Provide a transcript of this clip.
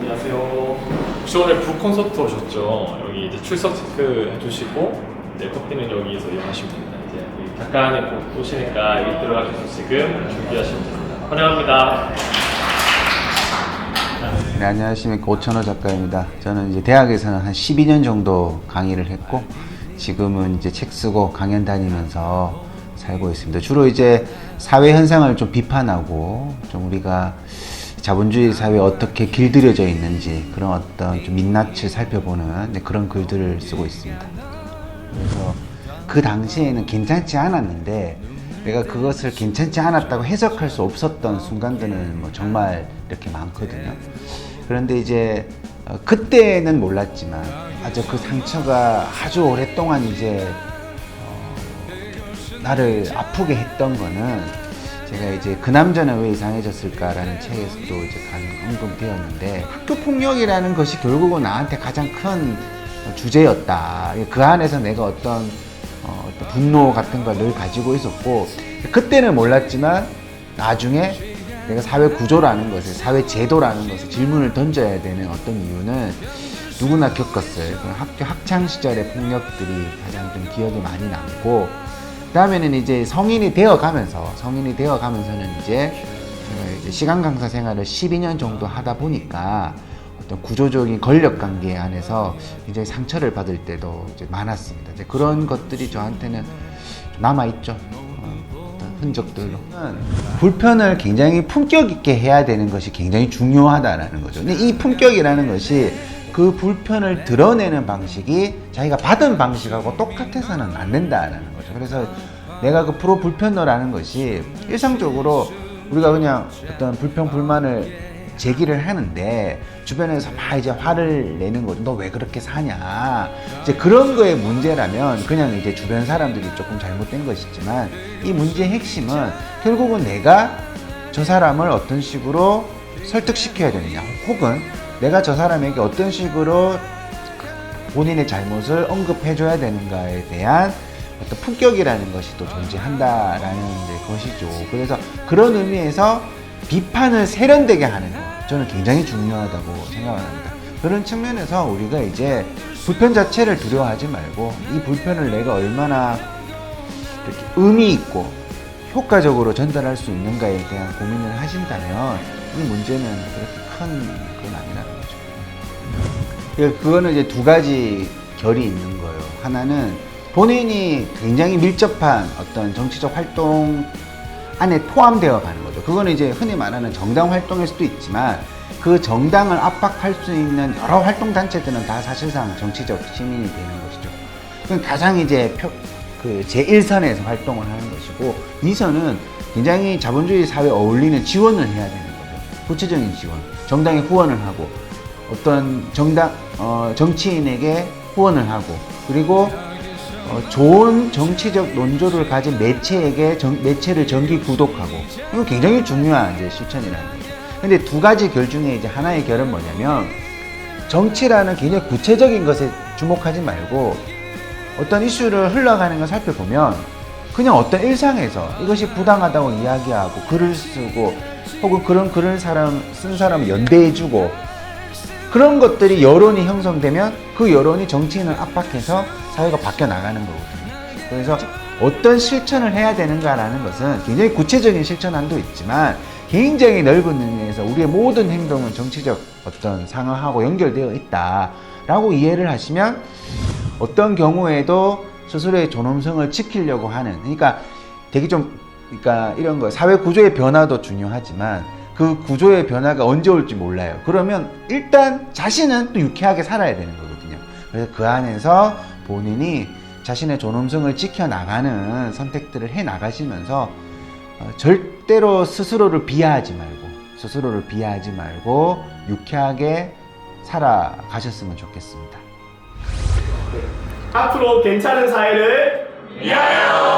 안녕하세요. 혹시 오늘 북 콘서트 오셨죠? 여기 이제 출석 체크 해주시고 네, 커피는 여기서 이용하시면 됩니다. 이제 여기 오시니까 여기 들어가셔서 지금 준비하시면 됩니다. 환영합니다. 네, 안녕하십니까 오천호 작가입니다. 저는 이제 대학에서는 한 12년 정도 강의를 했고 지금은 이제 책 쓰고 강연 다니면서 살고 있습니다. 주로 이제 사회 현상을 좀 비판하고 좀 우리가 자본주의 사회에 어떻게 길들여져 있는지 그런 어떤 좀 민낯을 살펴보는 네, 그런 글들을 쓰고 있습니다. 그래서 그 당시에는 괜찮지 않았는데 내가 그것을 괜찮지 않았다고 해석할 수 없었던 순간들은 뭐 정말 이렇게 많거든요. 그런데 이제 어, 그때는 몰랐지만 아주 그 상처가 아주 오랫동안 이제 어, 나를 아프게 했던 거는 제가 이제 그 남자는 왜 이상해졌을까라는 책에서도 이제 간 언급되었는데 학교 폭력이라는 것이 결국은 나한테 가장 큰 주제였다. 그 안에서 내가 어떤 어, 분노 같은 걸 늘 가지고 있었고 그때는 몰랐지만 나중에 내가 사회 구조라는 것을 사회 제도라는 것을 질문을 던져야 되는 어떤 이유는 누구나. 그 학교 학창 시절의 폭력들이 가장 좀 기억에 많이 남고 그다음에는 이제 성인이 되어 가면서 성인이 되어 가면서는 이제 제가 이제 시간 강사 생활을 12년 정도 하다 보니까 어떤 구조적인 권력 관계 안에서 굉장히 상처를 받을 때도 이제 많았습니다. 이제 그런 것들이 저한테는 남아 있죠. 어떤 흔적들로. 불편을 굉장히 품격 있게 해야 되는 것이 굉장히 중요하다라는 거죠. 근데 이 품격이라는 것이 그 불편을 드러내는 방식이 자기가 받은 방식하고 똑같아서는 안 된다라는 거죠. 그래서 내가 그 프로 불편너라는 것이 일상적으로 우리가 그냥 어떤 불평 불만을 제기를 하는데 주변에서 막 이제 화를 내는 거죠. 너 왜 그렇게 사냐. 이제 그런 거의 문제라면 그냥 이제 주변 사람들이 조금 잘못된 것이지만 이 문제의 핵심은 결국은 내가 저 사람을 어떤 식으로 설득시켜야 되느냐. 혹은 내가 저 사람에게 어떤 식으로 본인의 잘못을 언급해줘야 되는가에 대한 어떤 품격이라는 것이 또 존재한다라는 것이죠. 그래서 그런 의미에서 비판을 세련되게 하는 것 저는 굉장히 중요하다고 생각합니다. 그런 측면에서 우리가 이제 불편 자체를 두려워하지 말고 이 불편을 내가 얼마나 의미 있고 효과적으로 전달할 수 있는가에 대한 고민을 하신다면 이 문제는 그렇게 큰 건 아니라는 거죠. 예, 그거는 이제 두 가지 결이 있는 거예요. 하나는 본인이 굉장히 밀접한 어떤 정치적 활동 안에 포함되어 가는 거죠. 그거는 이제 흔히 말하는 정당 활동일 수도 있지만 그 정당을 압박할 수 있는 여러 활동 단체들은 다 사실상 정치적 시민이 되는 것이죠. 그럼 가장 이제 표, 그 제1선에서 활동을 하는 것이고 2선은 굉장히 자본주의 사회에 어울리는 지원을 해야 되는 거죠. 구체적인 지원. 정당에 후원을 하고 어떤 정당 어, 정치인에게 후원을 하고 그리고 어, 좋은 정치적 논조를 가진 매체에게 정- 매체를 정기 구독하고 이거 굉장히 중요한 이제 실천이라는 거죠. 근데 두 가지 결 중에 이제 하나의 결은 뭐냐면 정치라는 굉장히 구체적인 것에 주목하지 말고 어떤 이슈를 흘러가는 걸 살펴보면 그냥 어떤 일상에서 이것이 부당하다고 이야기하고 글을 쓰고 혹은 그런 글을 사람 쓴 사람을 연대해주고 그런 것들이 여론이 형성되면 그 여론이 정치인을 압박해서 사회가 바뀌어 나가는 거거든요. 그래서 어떤 실천을 해야 되는가라는 것은 굉장히 구체적인 실천안도 있지만 굉장히 넓은 의미에서 우리의 모든 행동은 정치적 어떤 상황하고 연결되어 있다라고 이해를 하시면 어떤 경우에도 스스로의 존엄성을 지키려고 하는 그러니까 되게 좀 그러니까 이런 거 사회 구조의 변화도 중요하지만 그 구조의 변화가 언제 올지 몰라요. 그러면 일단 자신은 또 유쾌하게 살아야 되는 거거든요. 그래서 그 안에서 본인이 자신의 존엄성을 지켜 나가는 선택들을 해 나가시면서 어, 절대로 스스로를 비하하지 말고 스스로를 비하하지 말고 유쾌하게 살아가셨으면 좋겠습니다. 앞으로 괜찮은 사회를 위하여!